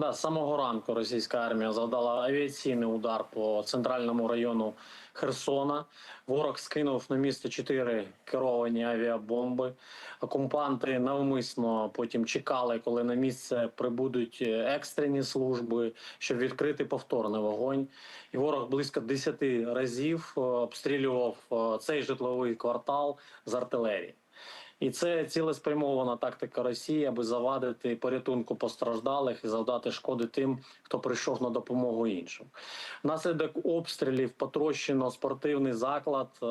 Да, з самого ранку російська армія завдала авіаційний удар по центральному району Херсона. Ворог скинув на місто чотири керовані авіабомби. Окупанти навмисно потім чекали, коли на місце прибудуть екстрені служби, щоб відкрити повторний вогонь. І ворог близько 10 разів е, обстрілював е, цей житловий квартал з артилерії. І це цілеспрямована тактика Росії, аби завадити порятунку постраждалих і завдати шкоди тим, хто прийшов на допомогу іншим. Внаслідок обстрілів потрощено спортивний заклад, е,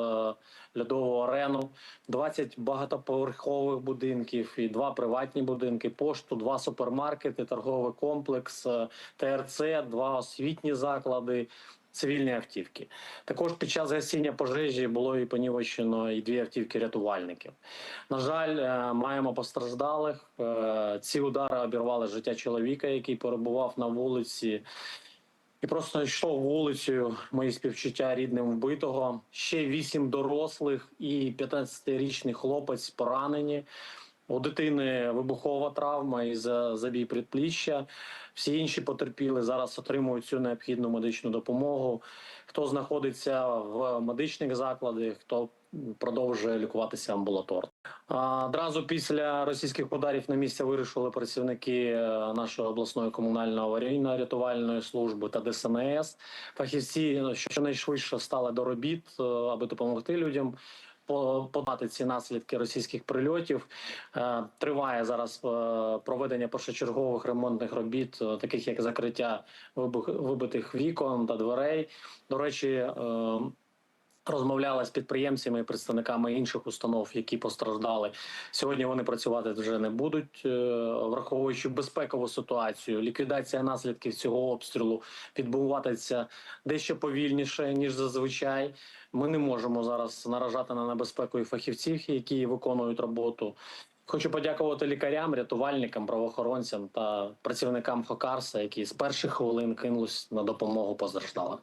льодову арену, 20 багатоповерхових будинків і два приватні будинки, пошту, два супермаркети, торговий комплекс, е, ТРЦ, два освітні заклади. Цивільні автівки також під час гасіння пожежі було і понівечено і дві автівки рятувальників. На жаль, е, маємо постраждалих. Е, Ці удари обірвали життя чоловіка, який перебував на вулиці. І просто йшов вулицею мої співчуття рідним вбитого. Ще вісім дорослих і 15-річний хлопець поранені. У дитини вибухова травма і за забій предпліччя. Всі інші потерпіли зараз отримують цю необхідну медичну допомогу. Хто знаходиться в медичних закладах, хто продовжує лікуватися амбулаторно. Одразу після російських ударів на місце вирішили працівники е, нашої обласної комунальної аварійної рятувальної служби та ДСНС. Фахівці ну, щонайшвидше стали до робіт, е, аби допомогти людям подати ці наслідки російських прильотів. Е, Триває зараз е, проведення першочергових ремонтних робіт, е, таких як закриття вибитих вікон та дверей. До речі. Розмовляла з підприємцями і представниками інших установ, які постраждали. Сьогодні вони працювати вже не будуть, е, враховуючи безпекову ситуацію. Ліквідація наслідків цього обстрілу відбуватися дещо повільніше ніж зазвичай. Ми не можемо зараз наражати на небезпеку і фахівців, які виконують роботу. Хочу подякувати лікарям, рятувальникам, правоохоронцям та працівникам Хокарса, які з перших хвилин кинулись на допомогу постраждалим.